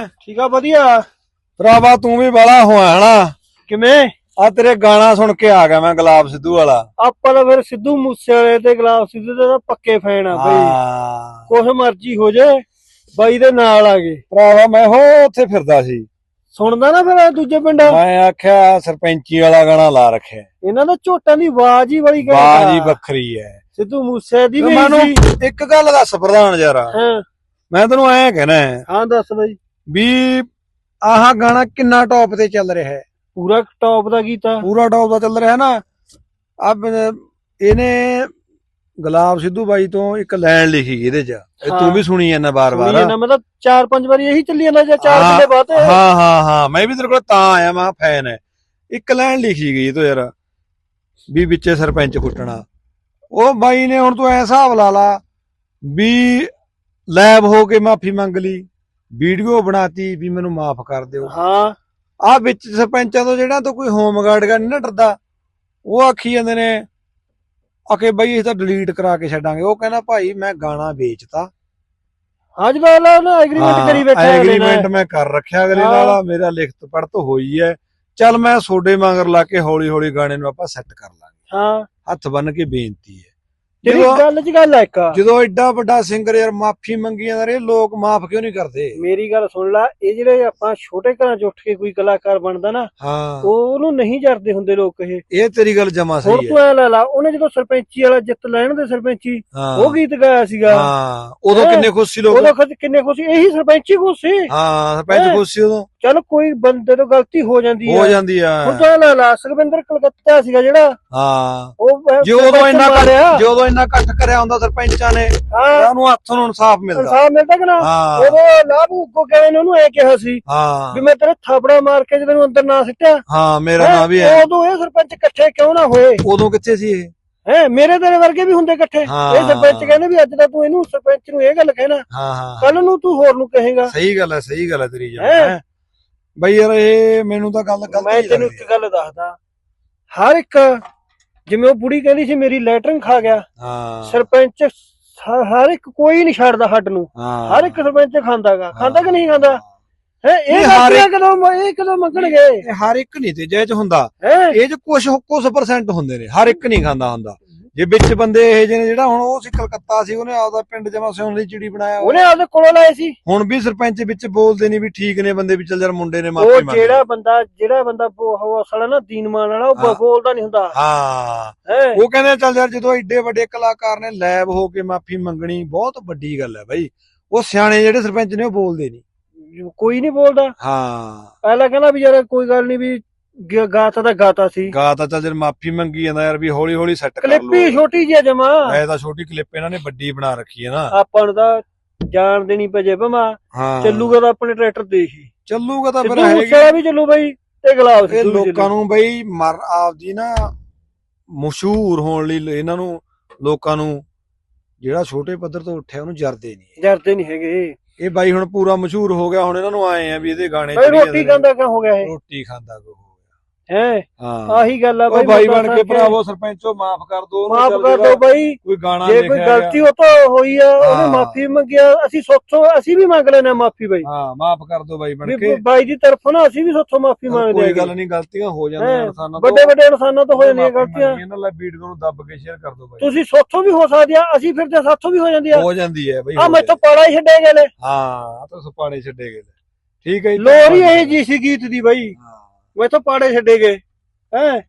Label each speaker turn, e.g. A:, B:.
A: ਠੀਕ ਆ ਵਧੀਆ।
B: ਭਰਾਵਾ ਤੂੰ ਵੀ ਬਾਲਾ ਹੋਇਆ ਹਨਾ
A: ਕਿਵੇਂ?
B: ਆ ਤੇਰੇ ਗਾਣਾ ਸੁਣ ਕੇ ਆ ਗਿਆ ਮੈਂ ਗੁਲਾਬ ਸਿੱਧੂ ਵਾਲਾ।
A: ਆਪਾਂ ਤਾਂ ਫਿਰ ਸਿੱਧੂ ਮੂਸੇ ਵਾਲੇ ਤੇ ਗੁਲਾਬ ਸਿੱਧੂ ਦੇ ਤਾਂ ਪੱਕੇ ਫੈਨ ਆ ਬਈ।
B: ਹਾਂ।
A: ਕੁਛ ਮਰਜ਼ੀ ਹੋ ਜਾਏ ਬਾਈ ਦੇ ਨਾਲ ਆ ਗਏ।
B: ਭਰਾਵਾ ਮੈਂ ਹੋ ਉੱਥੇ ਫਿਰਦਾ ਸੀ।
A: ਸੁਣਦਾ ਨਾ ਫਿਰ ਦੂਜੇ ਪਿੰਡਾਂ?
B: ਮੈਂ ਆਖਿਆ ਸਰਪੰਚੀ ਵਾਲਾ ਗਾਣਾ ਲਾ ਰੱਖਿਆ।
A: ਇਹਨਾਂ ਦਾ ਝੋਟਾਂ ਦੀ ਆਵਾਜ਼ ਹੀ ਬੜੀ ਘੈਂਟ ਆ।
B: ਬਾਜ ਵੱਖਰੀ ਹੈ
A: ਸਿੱਧੂ ਮੂਸੇ ਦੀ ਵੀ
B: ਮੈਨੂੰ
A: ਸੀ।
B: ਇੱਕ ਗੱਲ ਦੱਸ ਪ੍ਰਧਾਨ ਯਾਰ
A: ਹਾਂ।
B: ਮੈਂ ਤੈਨੂੰ ਐਂ ਕਹਿਣਾ ਹੈ
A: ਹਾਂ ਦੱਸ ਬਈ।
B: ਵੀ ਆਹ ਗਾਣਾ ਕਿੰਨਾ ਟੌਪ ਤੇ ਚੱਲ ਰਿਹਾ ਹੈ।
A: ਪੂਰਾ ਟੌਪ ਦਾ ਕੀਤਾ
B: ਪੂਰਾ ਟੌਪ ਦਾ ਚੱਲ ਰਿਹਾ ਨਾ। ਅਬ ਇਹਨੇ ਗੁਲਾਬ ਸਿੱਧੂ ਬਾਈ ਤੋਂ ਇੱਕ ਲਾਈਨ ਲਿਖੀ ਇਹਦੇ ਚ। ਇਹ। ਤੂੰ ਵੀ ਸੁਣੀ ਜਾਂਦਾ ਬਾਰ-ਬਾਰ
A: ਸੁਣੀ ਨਾ ਮਤਲਬ ਚਾਰ ਪੰਜ ਵਾਰੀ ਇਹੀ ਚੱਲੀ ਜਾਂਦਾ ਜਾਂ ਚਾਰ ਕਿਲੇ ਬਾਅਦ
B: ਹਾਂ ਹਾਂ ਹਾਂ ਮੈਂ ਵੀ ਤੇਰੇ ਕੋਲ ਤਾਂ ਆਇਆ ਮੈਂ ਫੈਨ ਹੈ ਇੱਕ ਲਾਈਨ ਲਿਖੀ ਗਈ ਤੋ ਯਾਰ ਵੀ ਵਿੱਚੇ ਸਰਪੰਚ ਕੁੱਟਣਾ। ਉਹ ਬਾਈ ਨੇ ਹੁਣ ਤੂੰ ਐ ਹਿਸਾਬ ਲਾ ਲਾ ਵੀ ਲੈਬ ਹੋ ਕੇ ਮਾਫੀ ਮੰਗ ਲਈ। ਵੀਡੀਓ ਬਣਾਤੀ ਵੀ ਮੈਨੂੰ ਮਾਫ ਕਰ ਦਿਓ।
A: ਹਾਂ।
B: ਆ ਵਿੱਚ ਸਰਪੰਚਾਂ ਤੋਂ ਜਿਹੜਾ ਤੋਂ ਕੋਈ ਹੋਮ ਗਾਰਡ ਗਾ ਨਹੀਂ ਨਾ ਡਰਦਾ ਉਹ ਆਖੀ ਜਾਂਦੇ ਨੇ ਆਕੇ ਬਈ ਇਹ ਤਾਂ ਡਿਲੀਟ ਕਰਾ ਕੇ ਛੱਡਾਂਗੇ। ਉਹ ਕਹਿੰਦਾ ਭਾਈ ਮੈਂ ਗਾਣਾ ਵੇਚਤਾ।
A: ਅੱਜ ਕੱਲ ਨਾ ਐਗਰੀਮੈਂਟ ਕਰੀ ਬੈਠਾ ਹੈ
B: ਐਗਰੀਮੈਂਟ ਮੈਂ ਕਰ ਰੱਖਿਆ ਅਗਲੇ। ਨਾਲ ਮੇਰਾ ਲਿਖਤ ਪੜਤ ਹੋਈ ਹੈ ਚੱਲ ਮੈਂ ਸੋਡੇ ਮਗਰ ਲਾ ਕੇ ਹੌਲੀ ਹੌਲੀ ਗਾਣੇ ਨੂੰ ਆਪਾਂ ਸੈੱਟ ਕਰ ਲਾਂਗੇ।
A: ਹਾਂ।
B: ਹੱਥ ਬੰਨ ਕੇ ਬੇਨਤੀ ਹੈ ਜਦੋਂ-
A: ਗੱਲ 'ਚ ਗੱਲ ਹੈ ਇੱਕ।
B: ਜਦੋਂ ਐਡਾ ਵੱਡਾ ਸਿੰਗਰ ਯਾਰ ਮਾਫੀ ਮੰਗੀ ਜਾਂਦਾ ਰੇ ਲੋਕ ਮਾਫ ਕਿਉਂ ਨਹੀਂ ਕਰਦੇ?
A: ਮੇਰੀ ਗੱਲ ਸੁਣ ਲੈ ਇਹ ਜਿਹੜੇ ਆਪਾਂ ਛੋਟੇ ਘਰਾਂ 'ਚ ਉੱਠ ਕੇ ਕੋਈ ਕਲਾਕਾਰ ਬਣਦਾ ਨਾ
B: ਹਾਂ।
A: ਉਹ ਉਹਨੂੰ ਨਹੀਂ ਜਰਦੇ ਹੁੰਦੇ ਲੋਕ ਇਹ।
B: ਇਹ ਤੇਰੀ ਗੱਲ ਜਮਾ ਸਹੀ
A: ਤੂੰ
B: ਹੈ।
A: ਐ ਲੈ ਲਾ ਉਹਨੇ ਜਦੋਂ ਸਰਪੰਚੀ ਵਾਲਾ ਜਿੱਤ ਲੈਣ ਦੇ ਸਰਪੰਚੀ ਉਹ ਗੀਤ ਗਾਇਆ ਸੀਗਾ।
B: ਹਾਂ ਉਦੋਂ? ਕਿੰਨੇ ਖੁਸ਼ ਸੀ ਲੋਕ?
A: ਉਦੋਂ ਖੁਦ ਕਿੰਨੇ ਖੁਸ਼ੀ ਇਹੀ ਸਰਪੰਚੀ ਖੁਸ਼ ਸੀ।
B: ਹਾਂ ਸਰਪੰਚ? ਖੁਸ਼ ਸੀ ਉਦੋਂ।
A: ਚਲ ਕੋਈ ਬੰਦੇ ਤੋਂ ਗਲਤੀ ਹੋ ਜਾਂਦੀ
B: ਹੋ
A: ਹੈ
B: ਜਾਂਦੀ ਆ।
A: ਹੁਣ ਤੂੰ ਲੈ ਲਾ ਸੁਖਵਿੰਦਰ ਕਲਕੱਤਾ ਸੀਗਾ ਜਿਹੜਾ।
B: ਹਾਂ।
A: ਉਹ
B: ਜੇ ਉਦੋਂ ਇੰਨਾ। ਕੱਟ ਜਦੋਂ ਇੰਨਾ ਕੱਟ ਕਰਿਆ ਹੁੰਦਾ ਸਰਪੰਚਾਂ ਨੇ ਉਹਨੂੰ ਹੱਥ ਨੂੰ ਇਨਸਾਫ ਮਿਲਦਾ।
A: ਇਨਸਾਫ ਮਿਲਦਾ ਕਿ ਨਾ? ਉਦੋਂ ਲਾਭੂ ਕੋ ਕਹਿੰਦੇ ਨੇ ਉਹਨੂੰ ਐ ਕਿਹਾ ਸੀ ਵੀ ਮੈਂ ਤੇਰੇ ਥਾਪੜਾ ਮਾਰ ਕੇ ਜਦੋਂ ਅੰਦਰ ਨਾ ਸਿੱਟਿਆ।
B: ਹਾਂ ਮੇਰਾ? ਨਾਮ ਵੀ ਹੈ।
A: ਉਦੋਂ ਇਹ ਸਰਪੰਚ ਇਕੱਠੇ ਕਿਉਂ ਨਾ ਹੋਏ?
B: ਉਦੋਂ ਕਿੱਥੇ ਸੀ ਇਹ?
A: ਹੈ? ਮੇਰੇ ਤੇਰੇ ਵਰਗੇ ਵੀ ਹੁੰਦੇ ਇਕੱਠੇ। ਇਹ ਸਰਪੰਚ ਕਹਿੰਦੇ ਵੀ ਅੱਜ ਤਾਂ ਤੂੰ ਇਹਨੂੰ ਸਰਪੰਚ ਨੂੰ ਇਹ ਗੱਲ ਕਹਿਣਾ।
B: ਹਾਂ ਹਾਂ।
A: ਕੱਲ ਨੂੰ ਤੂੰ ਹੋਰ ਨੂੰ ਕਹੇਗਾ।
B: ਸਹੀ ਗੱਲ ਹੈ ਸਹੀ ਗੱਲ ਹੈ ਤੇਰੀ?
A: ਹੈਂ?
B: ਬਈ ਯਾਰ ਇਹ ਮੈਨੂੰ ਤਾਂ ਗੱਲ ਗਲਤ
A: ਮੈਂ ਤੈਨੂੰ ਇੱਕ ਗੱਲ ਦੱਸਦਾ। ਹਰ ਇੱਕ ਜਿਵੇਂ ਉਹ ਬੁੜੀ ਕਹਿੰਦੀ ਸੀ ਮੇਰੀ ਲੈਟਰਿੰਗ ਖਾ ਗਿਆ।
B: ਹਾਂ।
A: ਸਰਪੰਚ ਹਰ ਇੱਕ ਕੋਈ ਨਹੀਂ ਛੱਡਦਾ ਹੱਡ ਨੂੰ। ਹਰ ਇੱਕ ਸਰਪੰਚ ਖਾਂਦਾਗਾ। ਖਾਂਦਾ ਕਿ ਨਹੀਂ ਖਾਂਦਾ? ਹੈ ਇਹ ਗਲਤੀਆਂ ਕਦੋਂ ਇਹ ਕਦੋਂ ਮੰਗਣਗੇ?
B: ਹਰ ਇੱਕ ਨਹੀਂ ਤੇ ਜੇ ਚ ਹੁੰਦਾ। ਇਹ ਚ ਕੁਝ ਕੁਝ ਪਰਸੈਂਟ ਹੁੰਦੇ ਨੇ। ਹਰ ਇੱਕ ਨਹੀਂ ਖਾਂਦਾ ਹੁੰਦਾ। ਜੇ ਵਿੱਚ ਬੰਦੇ ਇਹ ਜਿਹੇ ਨੇ ਜਿਹੜਾ ਹੁਣ ਉਹ ਸੀ ਕਲਕੱਤਾ ਸੀ ਉਹਨੇ ਆਪਦਾ ਪਿੰਡ ਜਮਾ ਸਿਉਣ ਲਈ ਚਿੜੀ ਬਣਾਇਆ।
A: ਉਹਨੇ ਆਪਦੇ ਕੋਲੋਂ ਲਾਏ ਸੀ।
B: ਹੁਣ ਵੀ ਸਰਪੰਚ ਵਿੱਚ ਬੋਲਦੇ ਨਹੀਂ ਵੀ ਠੀਕ ਨੇ ਬੰਦੇ ਵੀ ਚੱਲ ਯਾਰ ਮੁੰਡੇ ਨੇ
A: ਉਹ
B: ਮਾਫੀ ਮੰਗ
A: ਜਿਹੜਾ ਬੰਦਾ ਜਿਹੜਾ ਬੰਦਾ ਉਹ ਅਸਲ ਨਾ ਦੀਨਮਾਨ ਵਾਲਾ ਉਹ। ਬੋਲਦਾ ਨਹੀਂ ਹੁੰਦਾ।
B: ਹਾਂ।
A: ਹੈ।
B: ਉਹ ਕਹਿੰਦੇ ਚੱਲ ਯਾਰ ਜਦੋਂ ਐਡੇ ਵੱਡੇ ਕਲਾਕਾਰ ਨੇ ਲੈਬ ਹੋ ਕੇ ਮਾਫੀ ਮੰਗਣੀ ਬਹੁਤ ਵੱਡੀ ਗੱਲ ਹੈ ਬਾਈ। ਉਹ ਸਿਆਣੇ ਜਿਹੜੇ ਸਰਪੰਚ ਨੇ ਉਹ ਬੋਲਦੇ ਨਹੀਂ।
A: ਕੋਈ ਨਹੀਂ ਬੋਲਦਾ।
B: ਹਾਂ।
A: ਪਹਿਲਾਂ ਕਹਿੰਦਾ ਵੀ ਯਾਰ ਕੋਈ ਗੱਲ ਨਹੀਂ ਵੀ ਗ- ਗਾਤਾ ਤਾਂ ਗਾਤਾ ਸੀ।
B: ਗਾ ਤਾਂ ਚੱਲ ਯਾਰ ਮਾਫੀ ਮੰਗੀ ਜਾਂਦਾ ਯਾਰ ਵੀ ਹੌਲੀ ਹੌਲੀ ਸੈੱਟ ਕਰ
A: ਕਲਿੱਪ ਹੀ
B: ਲਓ।
A: ਛੋਟੀ ਜਿਹੀ ਜਮਾ।
B: ਐ ਤਾਂ ਛੋਟੀ ਕਲਿੱਪ ਇਹਨਾਂ ਨੇ ਵੱਡੀ ਬਣਾ ਰੱਖੀ ਹੈ ਨਾ।
A: ਆਪਾਂ ਨੂੰ ਤਾਂ ਜਾਣ ਦੇਣੀ ਪਜੇ ਭਮਾ।
B: ਹਾਂ।
A: ਚੱਲੂਗਾ ਤਾਂ ਆਪਣੇ ਟਰੈਕਟਰ ਦੇਖ ਹੀ।
B: ਚੱਲੂਗਾ ਤਾਂ ਫਿਰ
A: ਸਿੱਧੂ
B: ਹੈਗੀ।
A: ਮੂਸੇਵਾਲਾ ਵੀ ਚੱਲੂ ਬਈ ਤੇ ਗੁਲਾਬ
B: ਇਹ
A: ਸਿੱਧੂ ਵੀ
B: ਲੋਕਾਂ
A: ਚੱਲੂ।
B: ਨੂੰ ਬਈ ਮਰ ਆਪਦੀ ਨਾ ਮਸ਼ਹੂਰ ਹੋਣ ਲਈ ਇਹਨਾਂ ਨੂੰ ਲੋਕਾਂ ਨੂੰ ਜਿਹੜਾ ਛੋਟੇ ਪੱਧਰ ਤੋਂ ਉੱਠਿਆ ਉਹਨੂੰ ਜਰਦੇ ਨਹੀਂ
A: ਜਰਦੇ ਨਹੀਂ ਹੈਗੇ।
B: ਇਹ ਬਾਈ ਹੁਣ ਪੂਰਾ ਮਸ਼ਹੂਰ ਹੋ ਗਿਆ ਹੁਣ ਇਹਨਾਂ ਨੂੰ ਆਏ ਆ ਵੀ ਇਹਦੇ ਗਾਣੇ
A: ਬਈ
B: ਜਾਂਦੇ
A: ਰੋਟੀ
B: ਨੇ।
A: ਖਾਂਦਾ ਕਿਉਂ ਹੋ ਗਿਆ ਇਹ?
B: ਰੋਟੀ ਖਾਂਦਾ ਕੋ ਹੋ?
A: ਆਹੀ ਗੱਲ ਆ
B: ਉਹ ਬਾਈ ਬਣ ਕੇ ਭਰਾਵੋ ਸਰਪੰਚੋ ਮਾਫ ਕਰ ਦੋ ਉਹਨੂੰ
A: ਮਾਫ
B: ਚੱਲ
A: ਕਰ
B: ਜਿਹੜਾ
A: ਦਿਓ ਬਾਈ।
B: ਕੋਈ ਗਾਣਾ
A: ਜੇ ਕੋਈ
B: ਲਿਖਿਆ
A: ਗਲਤੀ। ਉਹ ਤੋਂ ਹੋਈ ਆ ਉਹਨੇ
B: ਹਾਂ।
A: ਮਾਫੀ ਮੰਗਿਆ ਅਸੀਂ ਸੋਚੋ ਅਸੀਂ ਵੀ ਮੰਗ ਲੈਣਾ ਮਾਫੀ ਬਾਈ।
B: ਹਾਂ ਮਾਫ ਕਰ ਦੋ ਬਾਈ ਬਣ
A: ਵੀ
B: ਕੇ।
A: ਬਾਈ ਦੀ ਤਰਫੋਂ ਨਾ ਅਸੀਂ ਵੀ ਸੋਚੋ ਮਾਫੀ ਮੰਗਦੇ
B: ਕੋਈ ਗੱਲ ਨਹੀਂ ਗਲਤੀਆਂ ਹੋ ਜਾਂਦੀਆਂ
A: ਹੈਂ,
B: ਇਨਸਾਨਾਂ ਤੋਂ।
A: ਵੱਡੇ ਵੱਡੇ ਇਨਸਾਨਾਂ ਤੋਂ ਹੋ ਜਾਂਦੀਆਂ ਗਲਤੀਆਂ।
B: ਇਹਨਾਂ ਲੈ ਵੀਡੀਓ ਨੂੰ ਦੱਬ ਕੇ ਸ਼ੇਅਰ ਕਰ ਦੋ ਬਾਈ।
A: ਤੁਸੀਂ ਸੋਚੋ ਵੀ ਹੋ ਸਕਦੀ ਆ ਅਸੀਂ ਫਿਰ ਤੇ ਸਾਥੋਂ ਵੀ ਹੋ ਜਾਂਦੀ ਆ
B: ਹੋ ਜਾਂਦੀ ਹੈ ਬਾਈ
A: ਆ
B: ਹੋ
A: ਮੈਥੋਂ ਪਾੜਾ ਹੀ ਛੱਡੇ ਗਏ ਨੇ।
B: ਹਾਂ ਆਹ ਤਾਂ ਸੁਪਾੜੇ ਛੱਡੇ ਗਏ ਨੇ। ਠੀਕ ਹੈ ਜੀ
A: ਲੋਰ ਹੀ ਇਹ ਜੀ ਸੀ ਗੀਤ ਦੀ ਬਾਈ।
B: ਹਾਂ।
A: ਮੈਥੋਂ ਪਾੜੇ ਛੱਡੇ ਗਏ ਹੈ?